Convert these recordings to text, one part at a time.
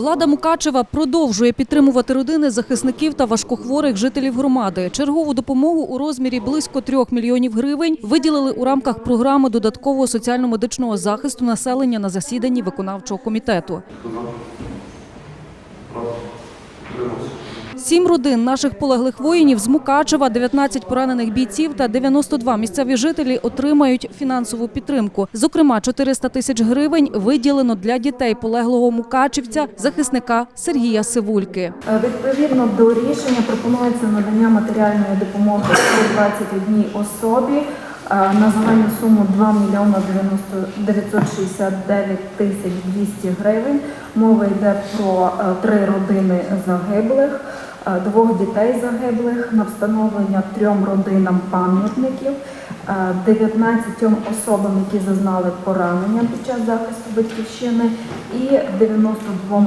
Влада Мукачева продовжує підтримувати родини захисників та важкохворих жителів громади. Чергову допомогу у розмірі близько трьох мільйонів гривень виділили у рамках програми додаткового соціально-медичного захисту населення на засіданні виконавчого комітету. Сім родин наших полеглих воїнів з Мукачева, 19 поранених бійців та 92 місцеві жителі отримають фінансову підтримку. Зокрема, 400 тисяч гривень виділено для дітей полеглого мукачівця, захисника Сергія Сивульки. Е, Відповідно до рішення пропонується надання матеріальної допомоги 121 особі е, на загальну суму 2 мільйона 969 тисяч 200 гривень. Мова йде про е, три родини загиблих, двох дітей загиблих, на встановлення трьом родинам пам'ятників, е, 19 особам, які зазнали поранення під час захисту батьківщини, і 92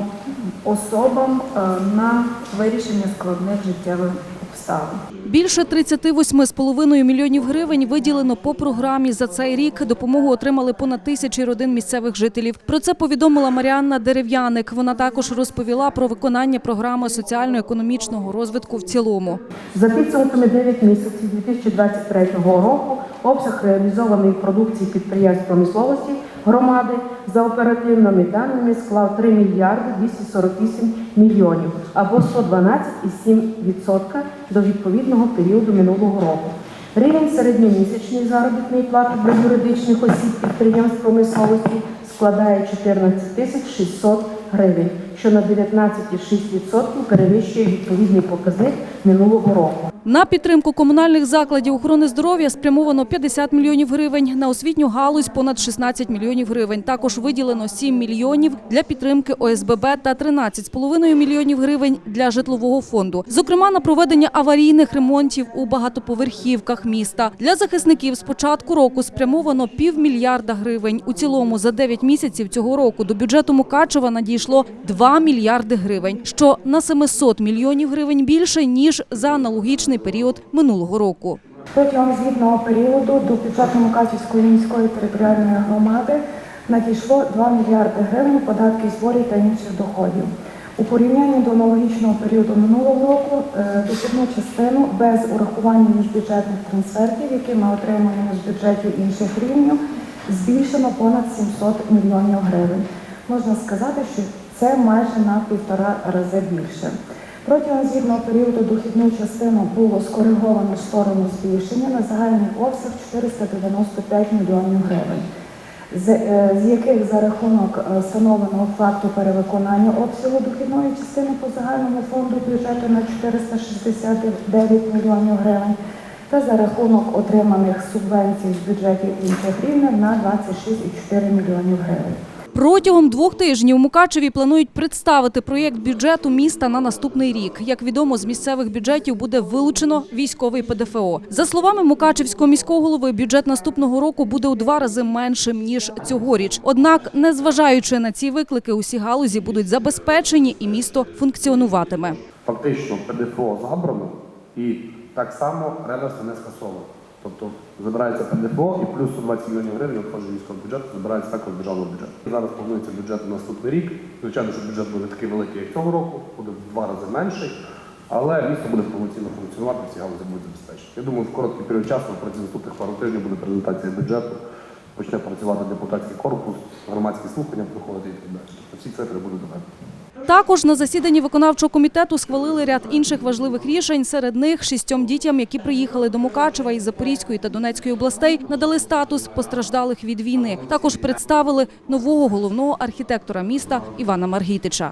особам е, на вирішення складних життєвих обставин. Більше 38,5 мільйонів гривень виділено по програмі за цей рік. Допомогу отримали понад тисячі родин місцевих жителів. Про це повідомила Маріанна Дерев'яник. Вона також розповіла про виконання програми соціально-економічного розвитку в цілому. За підсумками 9 місяців 2023 року обсяг реалізованої продукції підприємств промисловості громади за оперативними даними склав 3 мільярди 248 мільйонів або 112,7% до відповідного періоду минулого року. Рівень середньомісячної заробітної плати для юридичних осіб підприємств промисловості складає 14 тисяч 600 гривень, що на 19,6% перевищує відповідний показник минулого року. На підтримку комунальних закладів охорони здоров'я спрямовано 50 мільйонів гривень, на освітню галузь понад 16 мільйонів гривень. Також виділено 7 мільйонів для підтримки ОСББ та 13,5 мільйонів гривень для житлового фонду. Зокрема, на проведення аварійних ремонтів у багатоповерхівках міста. Для захисників з початку року спрямовано півмільярда гривень. У цілому за 9 місяців цього року до бюджету Мукачева надійшло 2 мільярди гривень, що на 700 мільйонів гривень більше, ніж за аналогічний період минулого року. Протягом звітного періоду до бюджету Мукачівської міської територіальної громади надійшло 2 мільярди гривень податків зборів та інших доходів. У порівнянні до аналогічного періоду минулого року е, дохідну частину без урахування міжбюджетних трансфертів, які ми отримуємо з бюджетів інших рівнів, збільшено понад 700 мільйонів гривень. Можна сказати, що це майже на півтора рази більше. Протягом звітного періоду дохідну частину було скориговано в сторону збільшення на загальний обсяг 495 мільйонів гривень, з, е, з яких за рахунок е, встановленого факту перевиконання обсягу дохідної частини по загальному фонду бюджету на 469 мільйонів гривень та за рахунок отриманих субвенцій з бюджетів інших рівнів на 26,4 мільйонів гривень. Протягом двох тижнів Мукачеві планують представити проєкт бюджету міста на наступний рік. Як відомо, з місцевих бюджетів буде вилучено військовий ПДФО. За словами Мукачевського міського голови, бюджет наступного року буде у два рази меншим ніж цьогоріч. Однак, незважаючи на ці виклики, усі галузі будуть забезпечені і місто функціонуватиме. Фактично ПДФО забрано і так само реверс не скасовано. Тобто забирається ПДФО і плюс 120 мільйонів гривень надходжень військового бюджету забирається також державного бюджету. Зараз планується бюджет на наступний рік. Звичайно, що бюджет буде такий великий, як цього року, буде в два рази менший, але місто буде повноцінно функціонувати, всі галузі будуть забезпечені. Я думаю, в короткий період часу, протягом наступних пару тижнів буде презентація бюджету, почне працювати депутатський корпус, громадські слухання проходити і так далі. Тобто всі цифри будуть доведені. Також на засіданні виконавчого комітету схвалили ряд інших важливих рішень. Серед них шістьом дітям, які приїхали до Мукачева із Запорізької та Донецької областей, надали статус постраждалих від війни. Також представили нового головного архітектора міста Івана Маргітича.